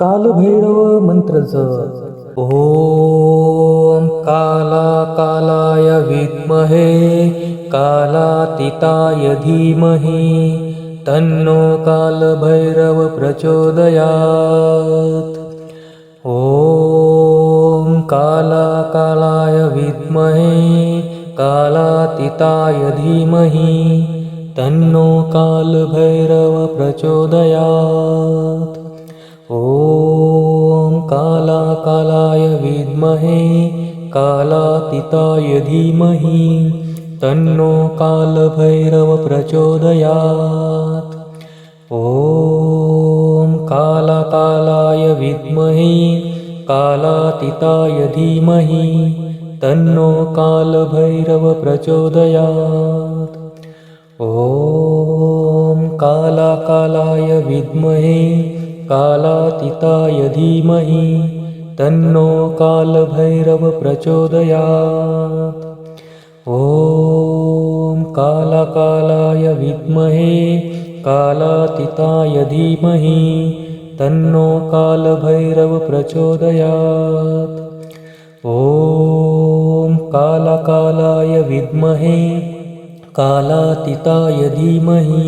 कालभैरव मंत्र जप ओम काला कालाय विद्महे कालातीताय धीमहि तन्नो कालभैरव प्रचोदयात् ॐ काला कालाय विद्महे कालातीताय धीमहि तन्नो कालभैरव प्रचोदयात् ॐ कालाकालाय विद्महे कालातीताय धीमहि तन्नो कालभैरव प्रचोदयात् ॐ कालाकालाय विद्महे कालातीताय धीमहि तन्नो कालभैरव प्रचोदयात् ॐ कालाकालाय विद्महे कालातीताय धीमहि तन्नो कालभैरव प्रचोदयात् ॐ कालाकालाय विद्महे कालातीताय धीमहि तन्नो कालभैरव प्रचोदयात् ॐ कालाकालाय विद्महे कालातीताय धीमहि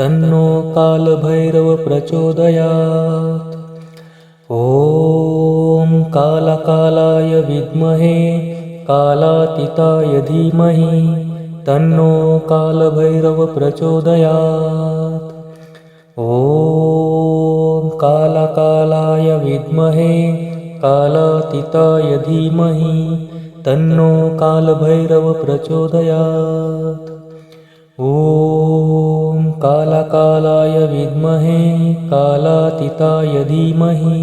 तन्नो कालभैरव प्रचोदयात् ॐ कालकालाय विद्महे कालातीताय धीमहि तन्नो कालभैरव प्रचोदयात् ॐ कालकालाय विद्महे कालातीताय धीमहि तन्नो कालभैरव प्रचोदयात् ॐ कालकालाय विद्महे कालातीताय धीमहि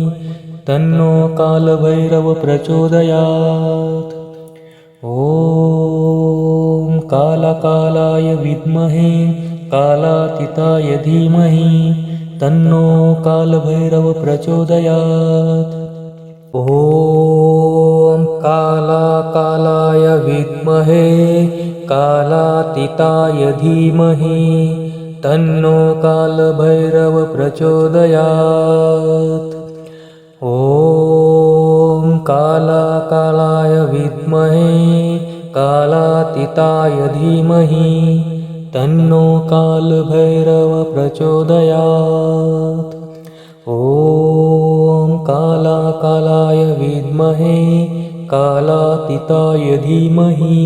तन्नो कालभैरव प्रचोदयात्। ॐ कालकालाय विद्महे कालातीताय धीमहि तन्नो कालभैरव प्रचोदयात्। ॐ कालाकालाय विद्महे कालातीताय धीमहि तन्नो कालभैरव प्रचोदयात् ॐ कालाकालाय विद्महे कालातीताय धीमहि तन्नो कालभैरव प्रचोदयात् ॐ कालाकालाय विद्महे कालातीताय धीमहि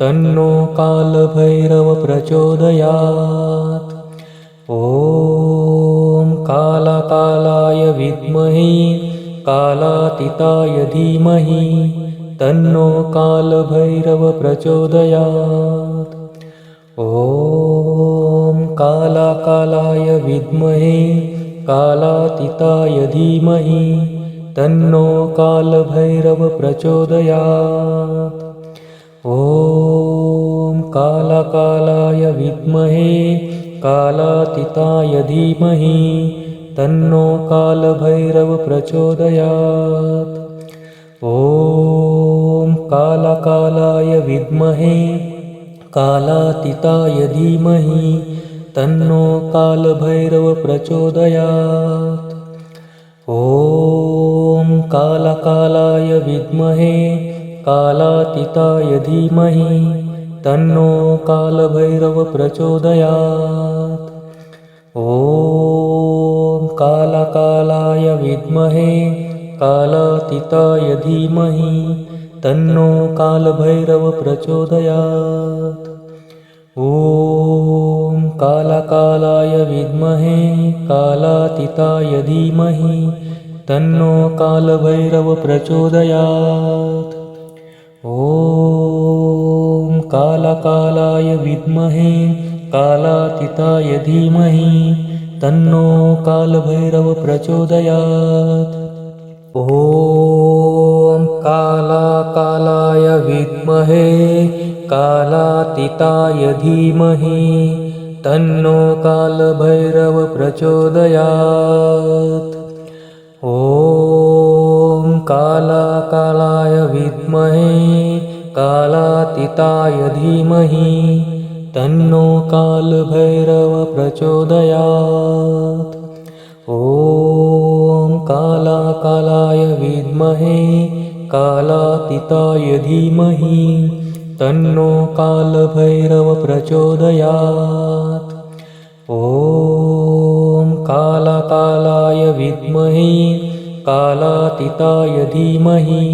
तन्नो कालभैरव प्रचोदयात् ॐ कालाकालाय विद्महे कालातीताय धीमहि तन्नो कालभैरव प्रचोदयात् ॐ कालाकालाय विद्महे कालातीताय धीमहि तन्नो कालभैरव प्रचोदयात् ॐ कालाकालाय विद्महे कालातीताय धीमहि तन्नो कालभैरव प्रचोदयात् ॐ कालाकालाय विद्महे कालातीताय धीमहि तन्नो कालभैरव प्रचोदयात् ॐ कालाकालाय विद्महे कालातीताय धीमहि तन्नो कालभैरव प्रचोदयात् ॐ कालाकालाय विद्महे कालातीताय धीमहि तन्नो कालभैरव प्रचोदयात् ॐ कालाकालाय विद्महे कालातीताय धीमहि तन्नो कालभैरव प्रचोदयात् ॐ कालाकालाय विद्महे कालातीताय धीमहि तन्नो कालभैरव प्रचोदयात् ॐ कालाकालाय विद्महे कालातीताय धीमहि तन्नो कालभैरव प्रचोदयात् ॐ कालाकालाय विद्महे कालातीताय धीमहि तन्नो कालभैरव प्रचोदयात् ॐ कालाकालाय विद्महे कालातीताय धीमहि तन्नो कालभैरव प्रचोदयात् ॐ कालाकालाय विद्महे कालातीताय धीमहि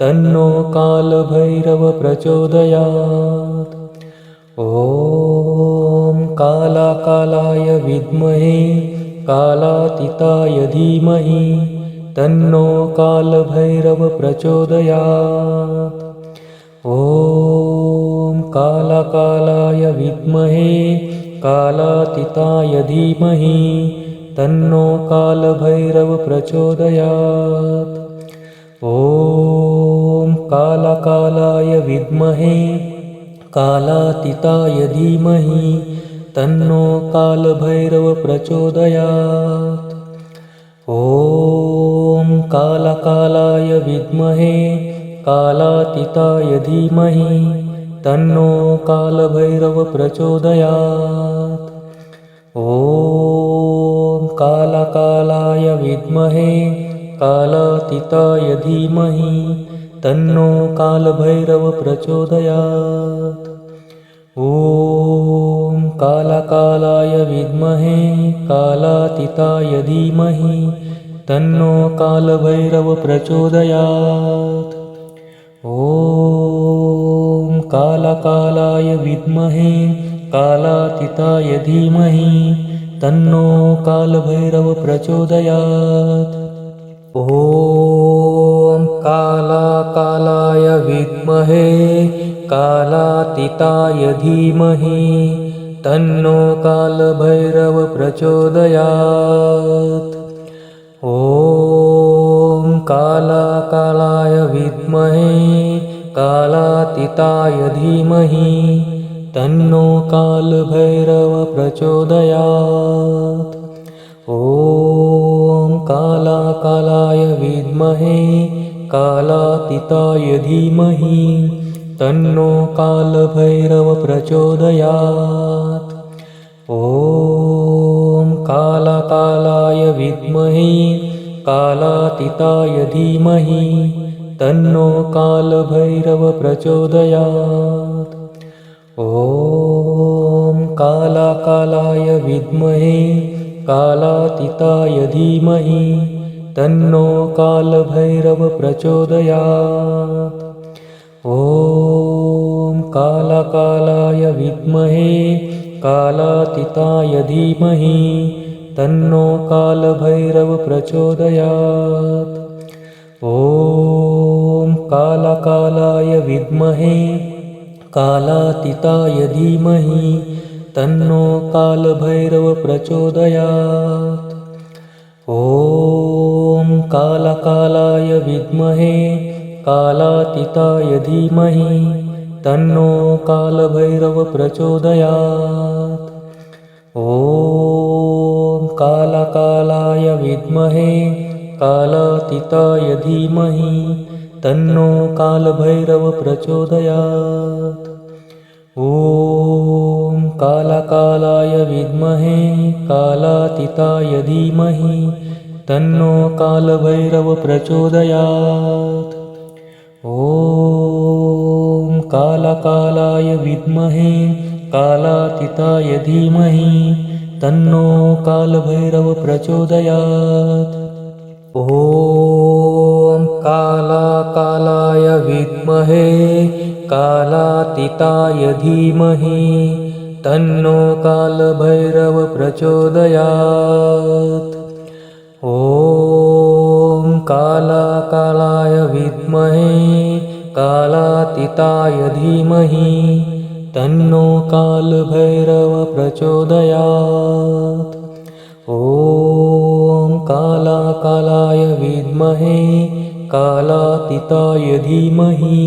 तन्नो कालभैरव प्रचोदयात् ॐ कालाकालाय विद्महे कालातीताय धीमहि तन्नो कालभैरव प्रचोदयात् ॐ कालाकालाय विद्महे कालातीताय धीमहि तन्नो कालभैरव प्रचोदयात् ॐ कालाकालाय विद्महे कालातीताय धीमहि तन्नो कालभैरव प्रचोदयात् ॐ कालाकालाय विद्महे कालातीताय धीमहि तन्नो कालभैरव प्रचोदयात् ॐ कालाकालाय विद्महे कालातीताय धीमहि तन्नो कालभैरव प्रचोदयात्। ॐ कालाकालाय विद्महे कालातीताय धीमहि तन्नो कालभैरव प्रचोदयात्। ॐ कालाकालाय विद्महे कालातीताय धीमहि तन्नो कालभैरव प्रचोदयात्। ॐ कालाकालाय विद्महे कालातीताय धीमहि तन्नो कालभैरव प्रचोदयात् ॐ कालाकालाय विद्महे कालातीताय धीमहि तन्नो कालभैरव प्रचोदयात् ॐ कालाकालाय विद्महे कालातीताय धीमहि तन्नो कालभैरव प्रचोदयात् ॐ कालाकालाय विद्महे कालातीताय धीमहि तन्नो कालभैरव प्रचोदयात् ॐ कालाकालाय विद्महे कालातीताय धीमहि तन्नो कालभैरव प्रचोदयात् ॐ कालाकालाय विद्महे कालातीताय धीमहि तन्नो कालभैरव प्रचोदयात् ॐ कालाकालाय विद्महे कालातीताय धीमहि तन्नो कालभैरव प्रचोदयात् ॐ कालाकालाय विद्महे कालातीताय धीमहि तन्नो कालभैरव प्रचोदयात् ॐ कालाकालाय विद्महे कालातीताय धीमहि तन्नो कालभैरव प्रचोदयात् ॐ कालाकालाय विद्महे कालातीताय धीमहि तन्नो कालभैरव प्रचोदयात्। ॐ कालाकालाय विद्महे कालातीताय धीमहि तन्नो कालभैरव प्रचोदयात्। ॐ कालाकालाय विद्महे कालातीताय धीमहि तन्नो कालभैरव प्रचोदयात् ॐ कालाकालाय विद्महे कालातीताय धीमहि तन्नो कालभैरव प्रचोदयात् ॐ कालाकालाय विद्महे कालातीताय धीमहि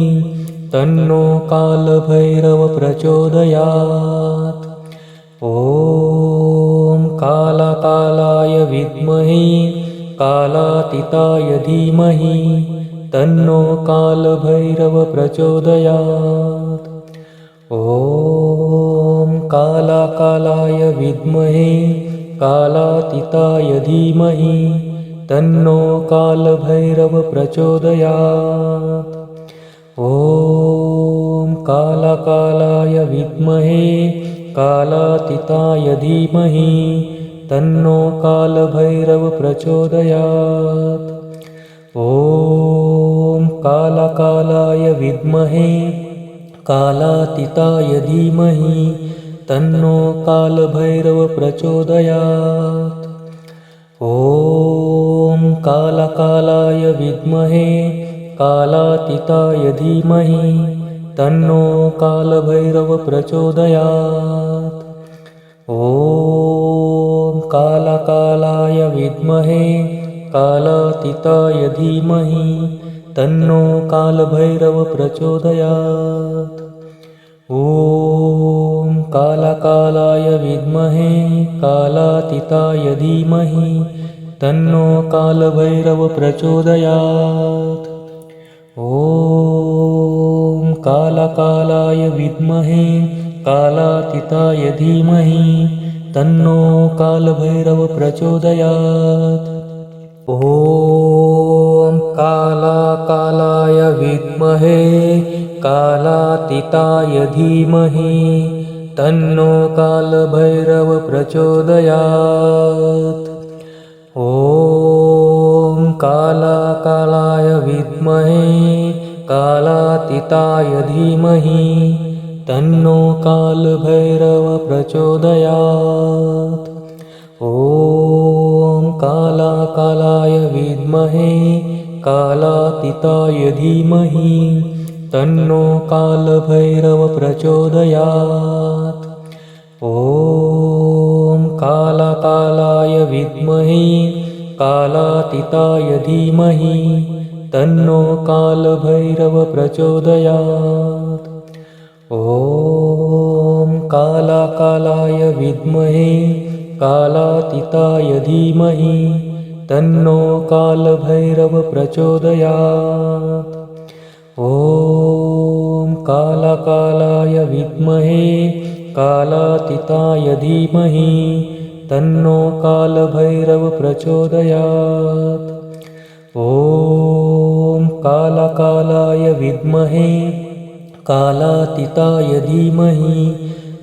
तन्नो कालभैरव प्रचोदयात् ॐ कालाकालाय विद्महे कालातीताय धीमहि तन्नो कालभैरव प्रचोदयात् ॐ कालाकालाय विद्महे कालातीताय धीमहि तन्नो कालभैरव प्रचोदयात् ॐ कालकालाय विद्महे कालातीताय धीमहि तन्नो कालभैरव प्रचोदयात् ॐ कालकालाय विद्महे कालातीताय धीमहि तन्नो कालभैरव प्रचोदयात् ॐ कालकालाय विद्महे कालातीताय धीमहि तन्नो कालभैरव प्रचोदयात् ॐ कालकालाय विद्महे कालातीताय धीमहि तन्नो कालभैरव प्रचोदयात् ॐ कालकालाय विद्महे कालातीताय धीमहि तन्नो कालभैरव प्रचोदयात् ॐ कालकालाय विद्महे कालातीताय धीमहि तन्नो कालभैरव प्रचोदयात् ॐ कालाकालाय विद्महे कालातीताय धीमहि तन्नो कालभैरव प्रचोदयात् ॐ कालाकालाय विद्महे कालातीताय धीमहि तन्नो कालभैरव प्रचोदयात् ॐ कालाकालाय विद्महे कालातीताय धीमहि तन्नो कालभैरव प्रचोदयात् ॐ कालकालाय विद्महे कालातीताय धीमहि तन्नो कालभैरव प्रचोदयात् ॐ कालाकालाय विद्महे कालातीताय धीमहि तन्नो कालभैरव प्रचोदयात् ॐ कालकालाय विद्महे कालातीताय धीमहि तन्नो कालभैरव प्रचोदयात् ॐ कालकालाय विद्महे कालातीताय धीमहि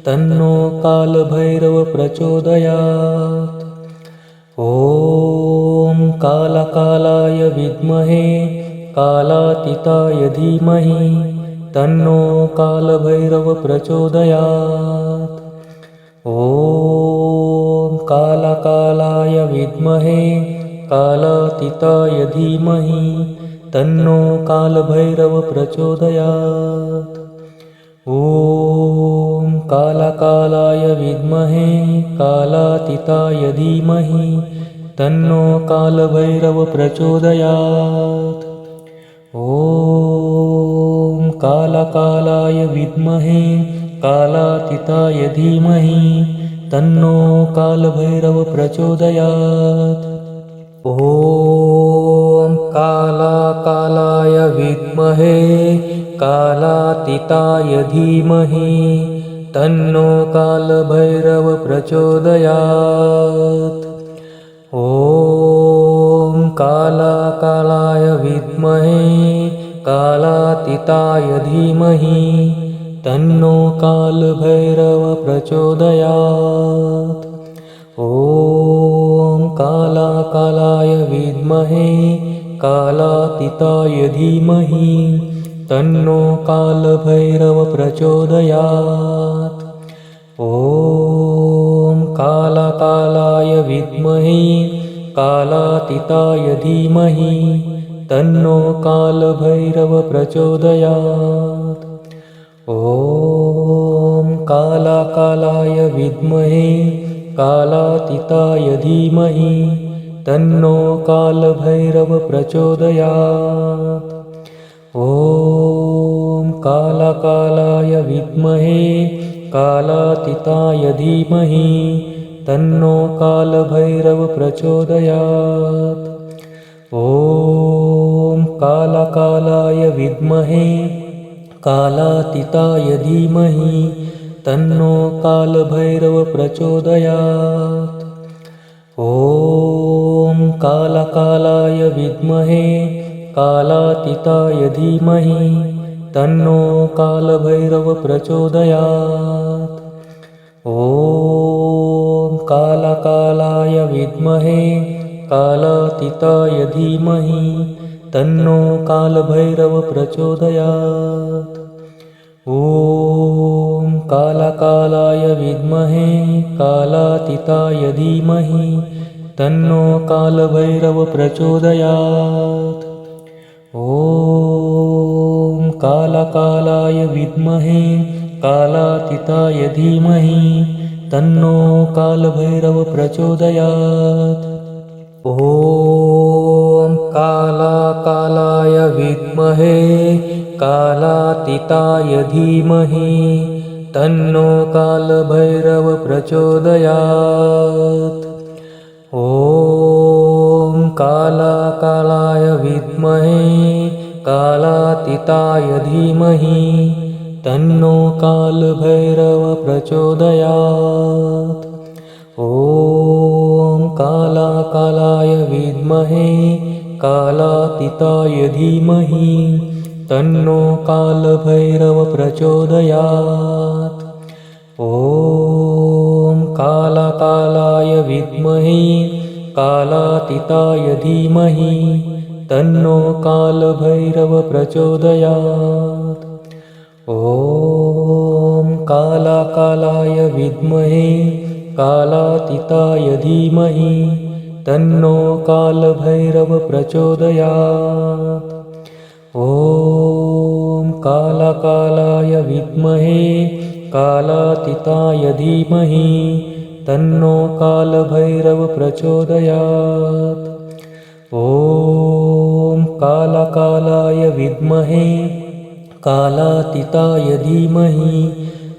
तन्नो कालभैरव प्रचोदयात् ॐ कालकालाय विद्महे कालातीताय धीमहि तन्नो कालभैरव प्रचोदयात् ॐ कालकालाय विद्महे कालातीताय धीमहि तन्नो कालभैरव प्रचोदयात्। ॐ कालकालाय विद्महे कालातीताय धीमहि तन्नो कालभैरव प्रचोदयात्। ॐ कालकालाय विद्महे कालातीताय धीमहि तन्नो कालभैरव प्रचोदयात्। ॐ कालाकालाय विद्महे कालातीताय धीमहि तन्नो कालभैरव प्रचोदयात् ॐ कालाकालाय विद्महे कालातीताय धीमहि तन्नो कालभैरव प्रचोदयात् ॐ कालाकालाय विद्महे कालातीताय धीमहि तन्नो कालभैरव प्रचोदयात् ॐ कालकालाय विद्महे कालातीताय धीमहि तन्नो कालभैरव प्रचोदयात् ॐ कालाकालाय विद्महे कालातीताय धीमहि तन्नो कालभैरव प्रचोदयात् ॐ कालकालाय विद्महे कालातीताय धीमहि तन्नो कालभैरव प्रचोदयात् ॐ कालकालाय विद्महे कालातीताय धीमहि तन्नो कालभैरव प्रचोदयात् ॐ कालकालाय विद्महे कालातीताय धीमहि तन्नो कालभैरव प्रचोदयात् ॐ कालकालाय विद्महे कालातीताय धीमहि तन्नो कालभैरव प्रचोदयात् ॐ कालकालाय विद्महे कालातीताय धीमहि तन्नो कालभैरव प्रचोदयात्। ॐ कालकालाय विद्महे कालातीताय धीमहि तन्नो कालभैरव प्रचोदयात्। ॐ कालाकालाय विद्महे कालातीताय धीमहि तन्नो कालभैरव प्रचोदयात् ॐ कालाकालाय विद्महे कालातीताय धीमहि तन्नो कालभैरव प्रचोदयात् ॐ कालाकालाय विद्महे कालातीताय धीमहि तन्नो कालभैरव प्रचोदयात् ॐ कालकालाय विद्महे कालातीताय धीमहि तन्नो कालभैरव प्रचोदयात् ॐ कालाकालाय विद्महे कालातीताय धीमहि तन्नो कालभैरव प्रचोदयात् ॐ कालकालाय विद्महे कालातीताय धीमहि तन्नो कालभैरव प्रचोदयात् ॐ कालकालाय विद्महे कालातीताय धीमहि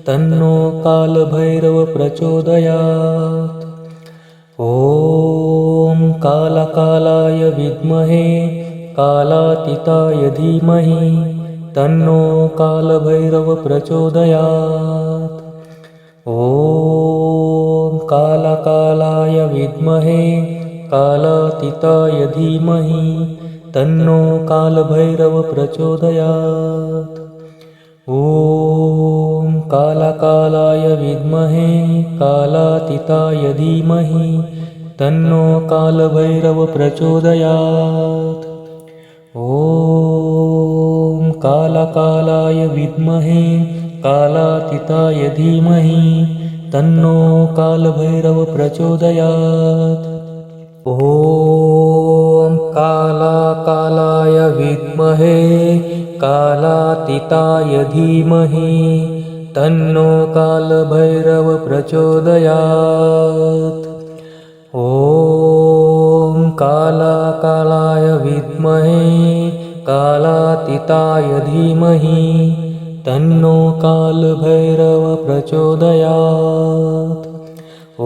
तन्नो कालभैरव प्रचोदयात् ॐ कालकालाय विद्महे कालातीताय धीमहि तन्नो कालभैरव प्रचोदयात् ॐ कालकालाय विद्महे कालातीताय धीमहि तन्नो कालभैरव प्रचोदयात् ॐ कालकालाय विद्महे कालातीताय धीमहि तन्नो कालभैरव प्रचोदयात् ॐ कालकालाय विद्महे कालातीताय धीमहि तन्नो कालभैरव प्रचोदयात् ॐ कालाकालाय विद्महे कालातीताय धीमहि तन्नो कालभैरव प्रचोदयात् ॐ कालाकालाय विद्महे कालातीताय धीमहि तन्नो कालभैरव प्रचोदयात्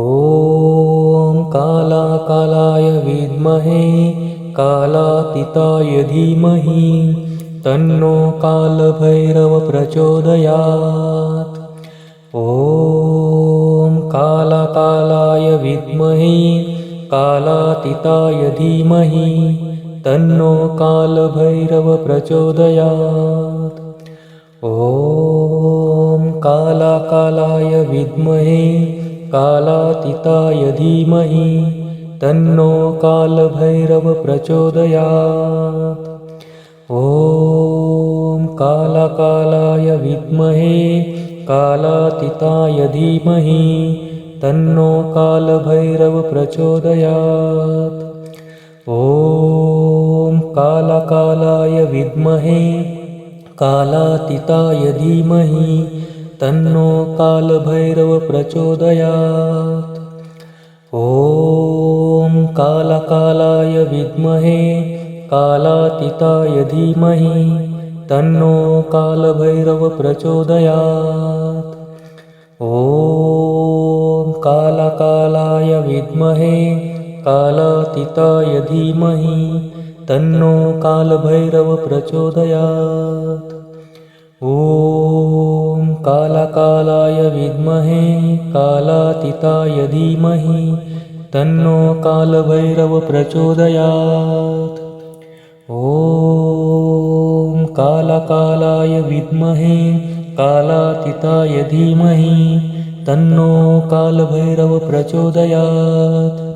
ॐ कालाकालाय विद्महे कालातीताय धीमहि तन्नो कालभैरव प्रचोदयात् ॐ कालकालाय विद्महे कालातीताय धीमहि तन्नो कालभैरव प्रचोदयात् ॐ कालाकालाय विद्महे कालातीताय धीमहि तन्नो कालभैरव प्रचोदयात् ॐ कालकालाय विद्महे कालातीताय धीमहि तन्नो कालभैरव प्रचोदयात् ॐ कालकालाय विद्महे कालातीताय धीमहि तन्नो कालभैरव प्रचोदयात् ॐ कालकालाय विद्महे कालातीताय धीमहि तन्नो कालभैरव प्रचोदयात् ॐ कालकालाय विद्महे कालातीताय धीमहि तन्नो कालभैरव प्रचोदयात्। ॐ कालकालाय विद्महे कालातीताय धीमहि तन्नो कालभैरव प्रचोदयात्। ॐ कालकालाय विद्महे कालातीताय धीमहि तन्नो कालभैरव प्रचोदयात्